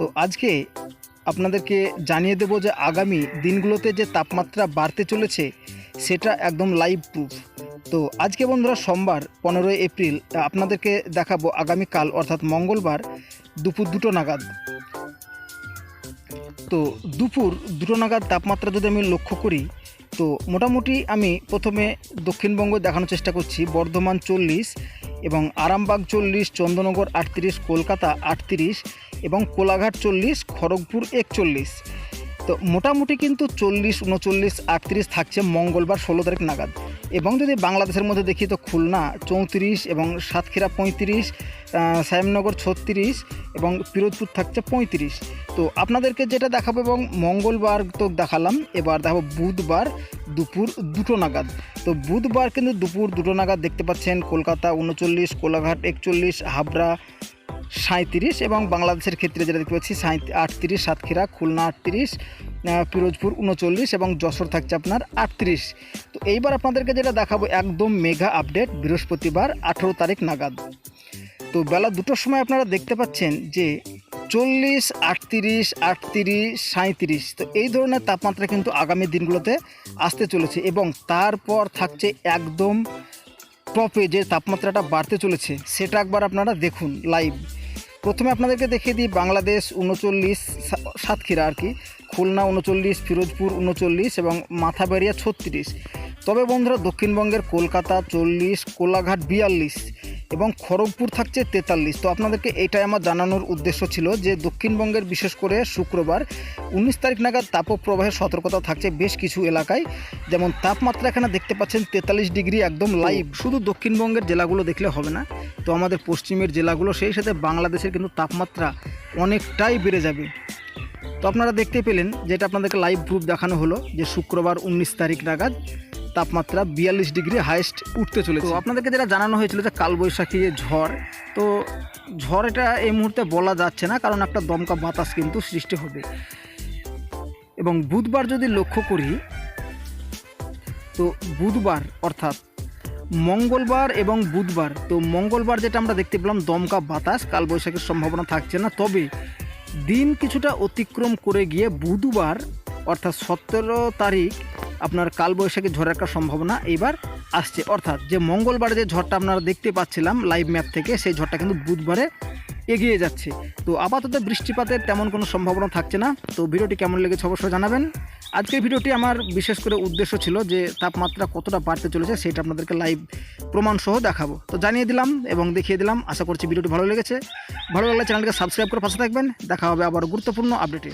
তো আজকে আপনাদেরকে জানিয়ে দেবো যে আগামী দিনগুলোতে যে তাপমাত্রা বাড়তে চলেছে, সেটা একদম লাইভ প্রুফ তো আজকে বন্ধুরা সোমবার, পনেরোই এপ্রিল আপনাদেরকে দেখাবো আগামীকাল অর্থাৎ মঙ্গলবার, দুপুর দুটো নাগাদ। তো দুপুর দুটো নাগাদ তাপমাত্রা যদি আমি লক্ষ্য করি, তো মোটামুটি আমি প্রথমে দক্ষিণবঙ্গ দেখানোর চেষ্টা করছি, বর্ধমান চল্লিশ এবং আরামবাগ চল্লিশ চন্দ্রনগর আটত্রিশ, কলকাতা আটত্রিশ এবং কোলাঘাট চল্লিশ খড়গপুর একচল্লিশ। তো মোটামুটি কিন্তু চল্লিশ উনচল্লিশ আটত্রিশ থাকছে মঙ্গলবার ষোলো তারিখ নাগাদ। এবং যদি বাংলাদেশের মধ্যে দেখি তো খুলনা চৌত্রিশ এবং সাতক্ষীরা পঁয়ত্রিশ আহ, শ্যামনগর ছত্রিশ এবং পিরোজপুর থাকছে পঁয়ত্রিশ। তো আপনাদেরকে যেটা দেখাবো এবং মঙ্গলবার তো দেখালাম এবার দেখাবো বুধবার দুপুর দুটো নাগাদ। তো বুধবার কিন্তু দুপুর দুটো নাগাদ দেখতে পাচ্ছেন কলকাতা উনচল্লিশ কোলাঘাট একচল্লিশ হাবড়া সাঁত্রিশ এবং বাংলাদেশের ক্ষেত্রে যেটা দেখতে পাচ্ছি আটত্রিশ, সাতক্ষীরা, খুলনা আটত্রিশ পিরোজপুর উনচল্লিশ এবং যশোর থাকছে আপনার আটত্রিশ। তো এইবার আপনাদেরকে যেটা দেখাবো, একদম মেগা আপডেট বৃহস্পতিবার আঠেরো তারিখ নাগাদ। তো বেলা দুটোর সময় আপনারা দেখতে পাচ্ছেন যে চল্লিশ, আটত্রিশ আটত্রিশ সাঁত্রিশ তো এই ধরনের তাপমাত্রা কিন্তু আগামী দিনগুলোতে আসতে চলেছে এবং তারপর থাকছে একদম টপে যে তাপমাত্রাটা বাড়তে চলেছে, সেটা একবার আপনারা দেখুন লাইভ প্রথমে আপনাদেরকে দেখিয়ে দিই বাংলাদেশ উনচল্লিশ সাতক্ষীরা আর কি। খুলনা উনচল্লিশ, ফিরোজপুর উনচল্লিশ এবং মাথাবেরিয়া ছত্রিশ। তবে বন্ধুরা দক্ষিণবঙ্গের কলকাতা চল্লিশ, কোলাঘাট বিয়াল্লিশ। এবং খড়গপুর থাকছে তেতাল্লিশ। তো আপনাদেরকে এটাই আমার জানানোর উদ্দেশ্য ছিল যে দক্ষিণবঙ্গের বিশেষ করে শুক্রবার উনিশ তারিখ নাগাদ তাপপ্রবাহের সতর্কতা থাকছে বেশ কিছু এলাকায়। যেমন তাপমাত্রা এখানে দেখতে পাচ্ছেন তেতাল্লিশ ডিগ্রি একদম লাইভ। শুধু দক্ষিণবঙ্গের জেলাগুলো দেখলে হবে না তো আমাদের পশ্চিমের জেলাগুলো সেই সাথে বাংলাদেশের কিন্তু তাপমাত্রা অনেকটাই বেড়ে যাবে। তো আপনারা দেখতে পেলেন যেটা আপনাদেরকে লাইভ প্রুফ দেখানো হলো যে শুক্রবার উনিশ তারিখ নাগাদ তাপমাত্রা বিয়াল্লিশ ডিগ্রি হাইস্ট উঠতে চলেছে। তো আপনাদেরকে যেটা জানানো হয়েছিল যে কালবৈশাখী ঝড়, তো ঝড় এটা এই মুহূর্তে বলা যাচ্ছে না, কারণ একটা দমকা বাতাস কিন্তু সৃষ্টি হবে। এবং বুধবার যদি লক্ষ্য করি, তো বুধবার অর্থাৎ মঙ্গলবার এবং বুধবার, তো মঙ্গলবার যেটা আমরা দেখতে পেলাম দমকা বাতাস, কালবৈশাখীর সম্ভাবনা থাকছে না। তবে দিন কিছুটা অতিক্রম করে গিয়ে বুধবার অর্থাৎ সতেরো তারিখ আপনার কালবৈশাখী ঝড়ের একটা সম্ভাবনা এইবার আসছে। অর্থাৎ যে মঙ্গলবারে যে ঝড়টা আপনারা দেখতে পাচ্ছিলাম লাইভ ম্যাপ থেকে, সেই ঝড়টা কিন্তু বুধবারে এগিয়ে যাচ্ছে। তো আপাতত বৃষ্টিপাতের তেমন কোনো সম্ভাবনা থাকছে না। তো ভিডিওটি কেমন লেগেছে অবশ্যই জানাবেন। আজকের ভিডিওটি আমার বিশেষ করে উদ্দেশ্য ছিল যে তাপমাত্রা কতটা বাড়তে চলেছে সেটা আপনাদেরকে লাইভ প্রমাণসহ দেখাবো। তো জানিয়ে দিলাম এবং দেখিয়ে দিলাম। আশা করছি ভিডিওটি ভালো লেগেছে। ভালো লাগলে চ্যানেলকে সাবস্ক্রাইব করে পাশে থাকবেন। দেখা হবে আবার গুরুত্বপূর্ণ আপডেটে